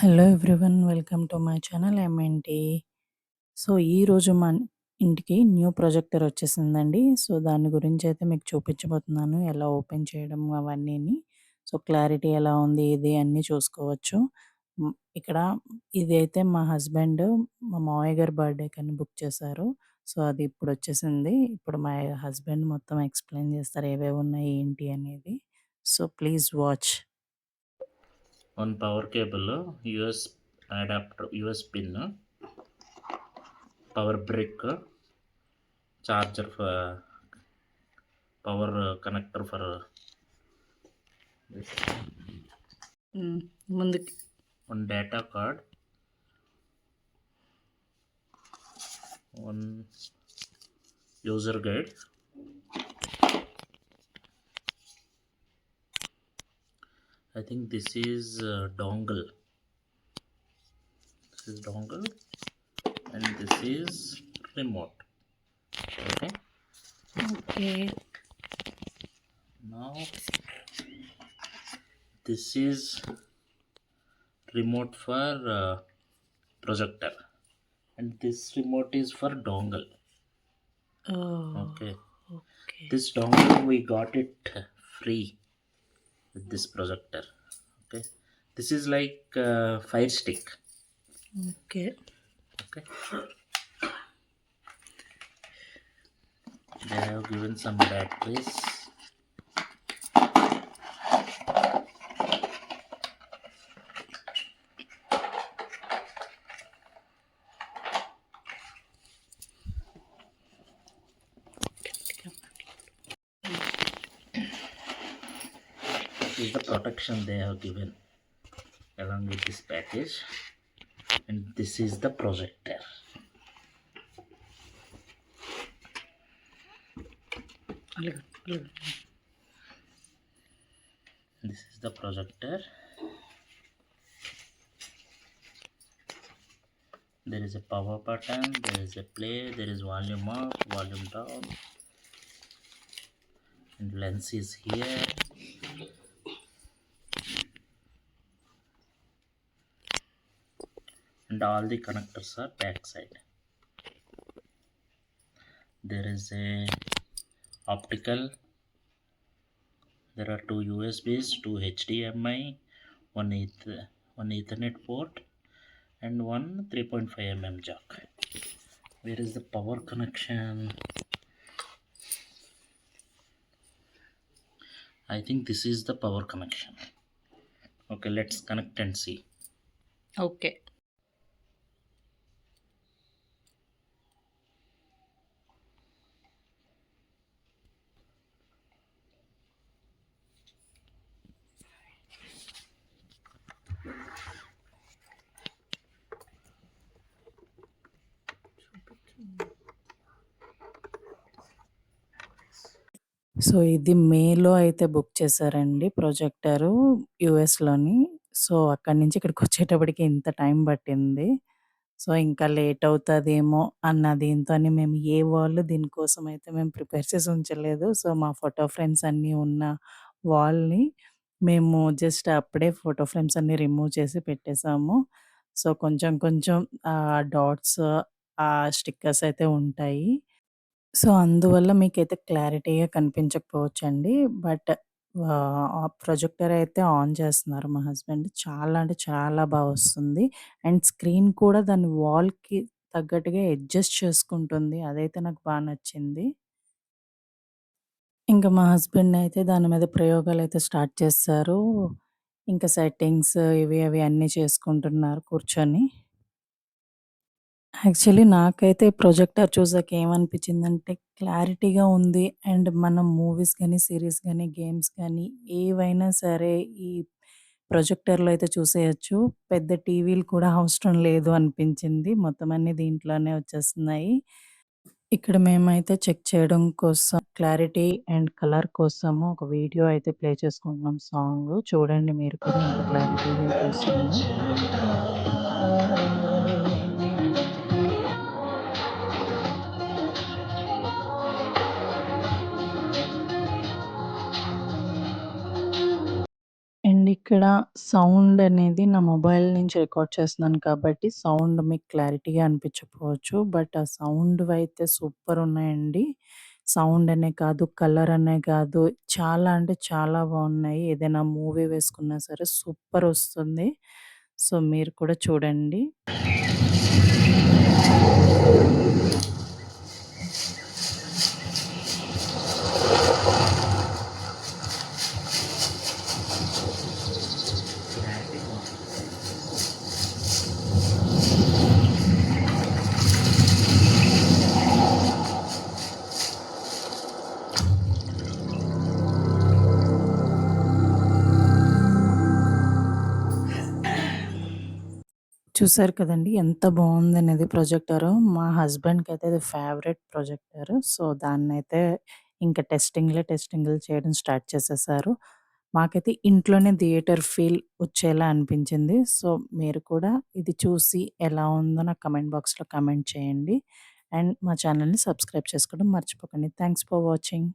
Hello everyone. Welcome to my channel ఏమేంటి so, ఈరోజు మా ఇంటికి న్యూ ప్రొజెక్టర్ వచ్చేసిందండి. సో, దాని గురించి అయితే మీకు చూపించబోతున్నాను. ఎలా ఓపెన్ చేయడం అవన్నీని. సో, క్లారిటీ ఎలా ఉంది ఇది అన్నీ చూసుకోవచ్చు. ఇక్కడ ఇది అయితే మా హస్బెండ్ మా మావయ్య గారి బర్త్‌డేకని బుక్ చేశారు. సో, అది ఇప్పుడు వచ్చేసింది ఇప్పుడు మా హస్బెండ్ మొత్తం ఎక్స్‌ప్లెయిన్ చేస్తారు ఏవేవి ఉన్నాయి ఏంటి అనేది. So, please watch. One power cable US adapter US pin power brick charger for power connector for. ముందుకి one data card one user guide I think this is uh, dongle. This is dongle and this is remote. Okay. Okay. Now this is remote for uh, projector and this remote is for dongle. Oh, okay. okay. This dongle we got it free with this projector. Okay. This is like uh, Fire Stick. okay Okay. They have given some batteries. is the protection they have given along with this package. And this is the projector. This is the projector. There is a power button there is a play there is volume up volume down. And lens is here. And all the connectors are backside. There is a optical there are two USBs, two HDMI, one eth one Ethernet port, and one 3.5 mm jack. Where is the power connection? I think this is the power connection. Okay, let's connect and see. Okay. So, ఇది మేలో అయితే book చేశారండి projector యూఎస్‌లోని. So, అక్కడి నుంచి ఇక్కడికొచ్చేటప్పటికి ఇంత time పట్టింది. So, ఇంకా late అవుతదేమో అన్న దీంతోని మేము ఏ వాళ్ళు దీనికోసం అయితే మేము ప్రిపేర్ చేసి ఉంచలేదు. సో, మా ఫోటో ఫ్రేమ్స్ అన్నీ ఉన్న వాల్‌ని మేము జస్ట్ అప్పుడే ఫోటో ఫ్రేమ్స్ అన్నీ రిమూవ్ చేసి పెట్టేసాము. సో, కొంచెం కొంచెం ఆహ్, డాట్స్ ఆ స్టిక్కర్స్ అయితే ఉంటాయి. సో, అందువల్ల మీకైతే క్లారిటీగా కనిపించకపోవచ్చండి. బట్ ఆహ్, ఆ ప్రొజెక్టర్ అయితే ఆన్ చేస్తున్నారు మా హస్బెండ్. చాలా అంటే చాలా బా వస్తుంది. అండ్ స్క్రీన్ కూడా దాని వాల్‌కి తగ్గట్టుగా అడ్జస్ట్ చేసుకుంటుంది. అదైతే నాకు బా నచ్చింది. ఇంక మా హస్బెండ్ అయితే దాని మీద ప్రయోగాలైతే స్టార్ట్ చేస్తారు ఇంకా సెట్టింగ్స్ ఇవి అవి అన్నీ చేసుకుంటున్నారు కూర్చొని. యాక్చువల్లీ నాకైతే ప్రొజెక్టర్ చూసాక ఏమనిపించిందంటే క్లారిటీగా ఉంది. అండ్ మనం మూవీస్ గానీ, సీరీస్ గానీ, గేమ్స్ గానీ ఏవైనా సరే ఈ ప్రొజెక్టర్‌లో అయితే చూసేయొచ్చు. పెద్ద టీవీలు కూడా అవసరం లేదు అనిపించింది. మొత్తం అన్నీ దీంట్లోనే వచ్చేస్తున్నాయి. ఇక్కడ మేమైతే చెక్ చేయడం కోసం క్లారిటీ అండ్ కలర్ కోసము ఒక వీడియో అయితే ప్లే చేసుకుంటున్నాం సాంగు. చూడండి మీరు కూడా ఎంత క్లారిటీగా ఇక్కడ సౌండ్ అనేది నా మొబైల్ నుంచి రికార్డ్ చేస్తున్నాను కాబట్టి సౌండ్ మీకు క్లారిటీగా అనిపించకపోవచ్చు. బట్ ఆ సౌండ్‌వైతే సూపర్ ఉన్నాయండి. సౌండ్ అనే కాదు, కలర్ అనే కాదు చాలా అంటే చాలా బాగున్నాయి. ఏదైనా మూవీ వేసుకున్నా సరే సూపర్ వస్తుంది. సో, మీరు కూడా చూడండి. చూసారు కదండి ఎంత బాగుందనేది ప్రొజెక్టర్ మా హస్బెండ్‌కైతే అది ఫేవరెట్ ప్రొజెక్టర్. సో, దాన్నైతే ఇంకా టెస్టింగ్‌లే టెస్టింగ్‌లు చేయడం స్టార్ట్ చేసేసారు. మాకైతే ఇంట్లోనే థియేటర్ ఫీల్ వచ్చేలా అనిపించింది. సో, మీరు కూడా ఇది చూసి ఎలా ఉందో నాకు కమెంట్ బాక్స్‌లో కమెంట్ చేయండి. అండ్ మా ఛానల్ని సబ్స్క్రైబ్ చేసుకోవడం మర్చిపోకండి. Thanks for watching.